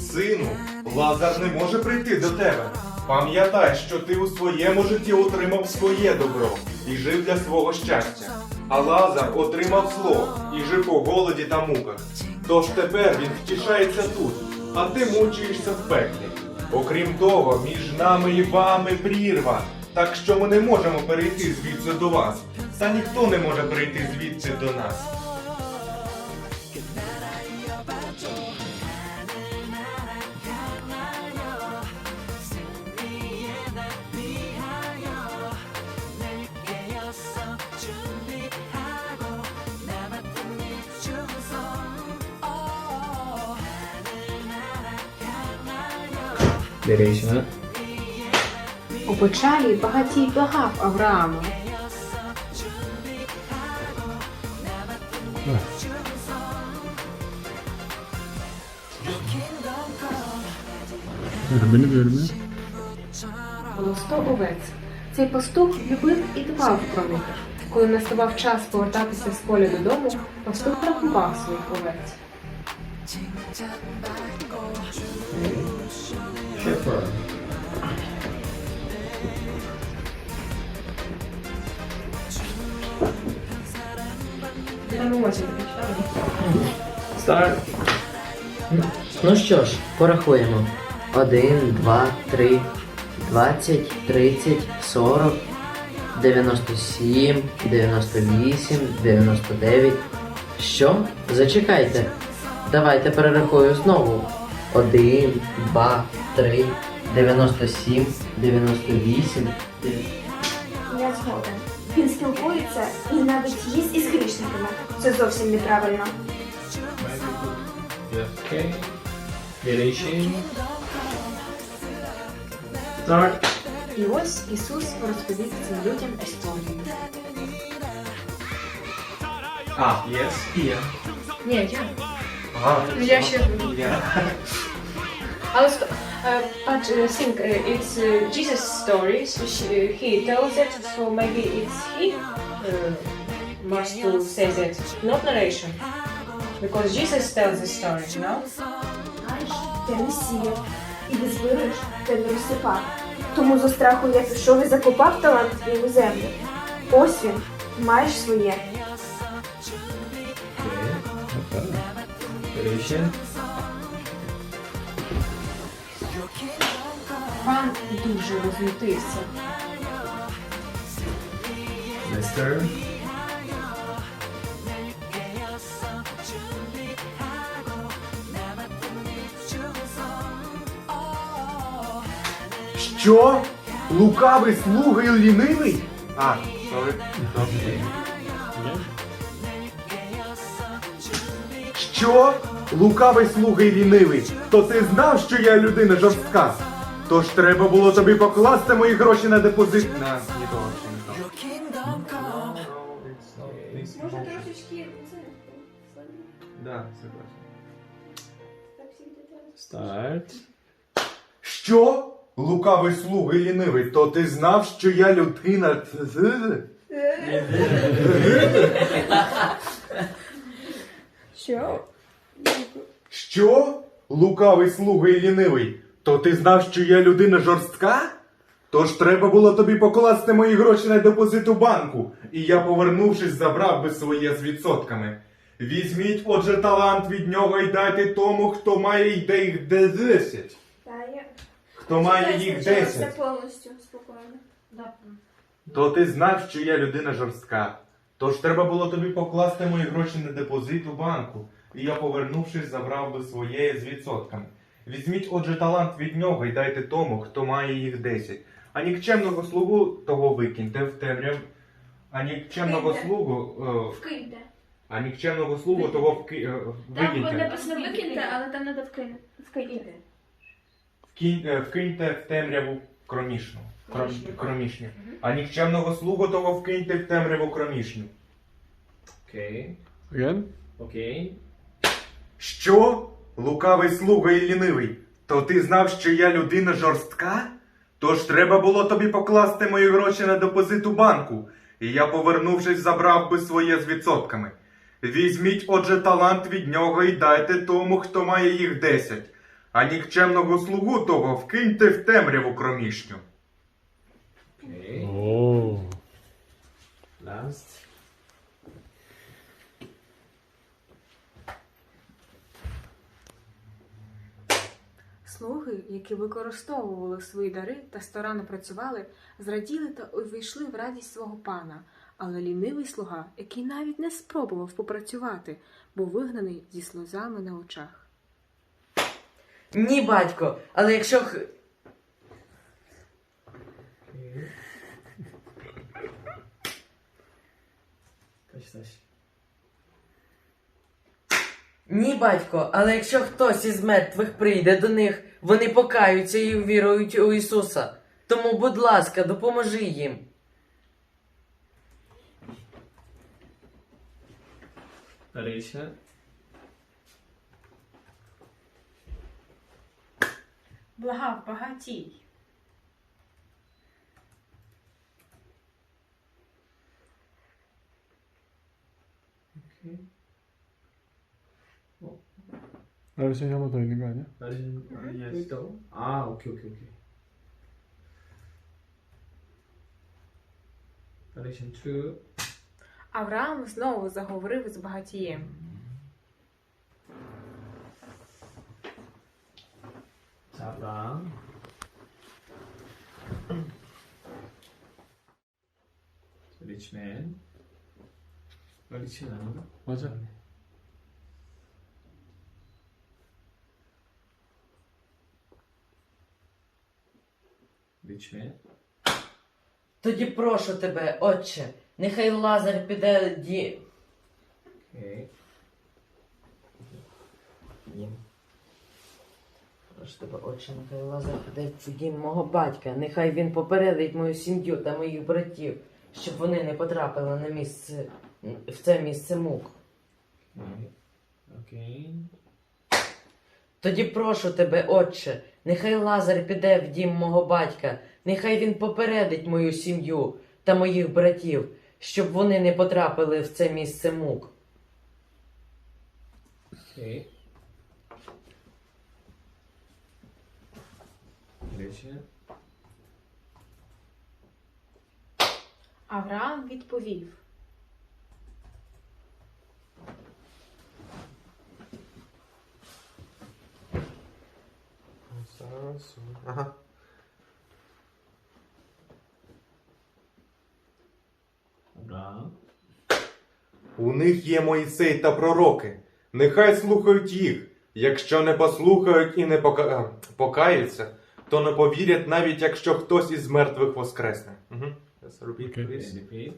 Сину, Лазар не може прийти до тебе. Пам'ятай, що ти у своєму житті отримав своє добро і жив для свого щастя. А Лазар отримав зло і жив у голоді та муках. Тож тепер він втішається тут, а ти мучаєшся в пеклі. Окрім того, між нами і вами прірва, так що ми не можемо перейти звідси до вас. Та ніхто не може прийти звідси до нас. Дивися. У печалі багатій благав Авраама. Бölme bölme. Було сто овець. Цей пастух любив і дбав про них. Коли наставав час повертатися з поля додому, пастух рахував своїх овець. Shepherd. Start. Ну що ж, порахуємо. 1, 2, 3, 20, 30, 40, 97, 98, 99. Що? Зачекайте. Давайте перерахую знову. 1, 2, 3, 97, 98, 9. Я згоден. Він спілкується і навіть їсть із грішниками. Це зовсім неправильно. Okay. Relation. Start. І ось Ісус розповів цим людям історію. А, єс. Є. Ні, я. Ага. Я ще Я. Але sto- uh, but uh, think uh, it's uh, Jesus' story. So she, he tells it, so maybe it's he uh, must to say that, not narration, because Jesus tells the story, no? Ти не і не збираєш, ти не розсипав. Тому зо страху я пішов і закопав талант твій у землю. Ось він, маєш своє. Okay. Пан дуже розлютився. Mister. Що? Лукавий слуга і лінивий? А. Що? Лукавий слуга і лінивий? То ти знав, що я людина жорстка? Тож треба було тобі покласти мої гроші на депозит. На, не того, ще не come. Може трошечки Да, согласен. Start. Що? Лукавий слуга і лінивий, то ти знав, що я людина. Що? Що? Лукавий слуга і лінивий, то ти знав, що я людина жорстка? Тож треба було тобі покласти мої гроші на депозит у банку, і я, повернувшись, забрав би своє з відсотками. Візьміть, отже, талант від нього і дайте тому, хто має йде їх десять. Хто має їх десять. повністю спокійно. То ти знав, що я людина жорстка. Тож треба було тобі покласти мої гроші на депозит у банку, і я, повернувшись, забрав би своє з відсотками. Візьміть, отже, талант від нього і дайте тому, хто має їх десять. А нікчемного слугу того викиньте в темряв. А нікчемного слугу. е, Вкиньте. а нікчемного слугу того вки, е, Там викиньте. написано викиньте, але там треба вкинути. Вкиньте. Вкинь, е, вкиньте в темряву кромішну. Кром, кромішню. А нікчемного слугу того вкиньте в темряву кромішню. Okay. Again. Okay. Що? Лукавий слуга і лінивий. То ти знав, що я людина жорстка? Тож треба було тобі покласти мої гроші на депозит у банку, і я, повернувшись, забрав би своє з відсотками. Візьміть, отже, талант від нього і дайте тому, хто має їх десять, а нікчемного слугу того вкиньте в темряву кромішню. Okay. Oh. Last. слуги, які використовували свої дари та старанно працювали, зраділи та увійшли в радість свого пана, але лінивий слуга, який навіть не спробував попрацювати, був вигнаний зі сльозами на очах. Ні, батько, але якщо. х- Kaç? Ні, батько, але якщо хтось із мертвих прийде до них, вони покаються і увірують у Ісуса. Тому, будь ласка, допоможи їм. Alicia. Благав багатій. Okay. 나르신이 한 번 더 있는 거 아니야? 나르신 Yes. 여기 있다고? 아 오케이 오케이 오케이. 나레이션 2. Авраам знову заговорив з багатієм. 자, 랑. 리치맨. 어, 리치맨 아닌가? 맞아. Відчини. Тоді прошу тебе, отче, нехай Лазар піде ді. Окей. Дім. Прошу тебе, отче, нехай Лазар піде в цю дім мого батька. Нехай він попередить мою сім'ю та моїх братів, щоб вони не потрапили на місце в це місце мук. Окей. Тоді прошу тебе, отче. Нехай Лазар піде в дім мого батька, нехай він попередить мою сім'ю та моїх братів, щоб вони не потрапили в це місце мук. Окей. Речення. Авраам відповів Ага. Да. У них є Моїсей та пророки. Нехай слухають їх. Якщо не послухають і не пока... Е, покаються, то не повірять навіть якщо хтось із мертвих воскресне. Угу. Yes, repeat, please.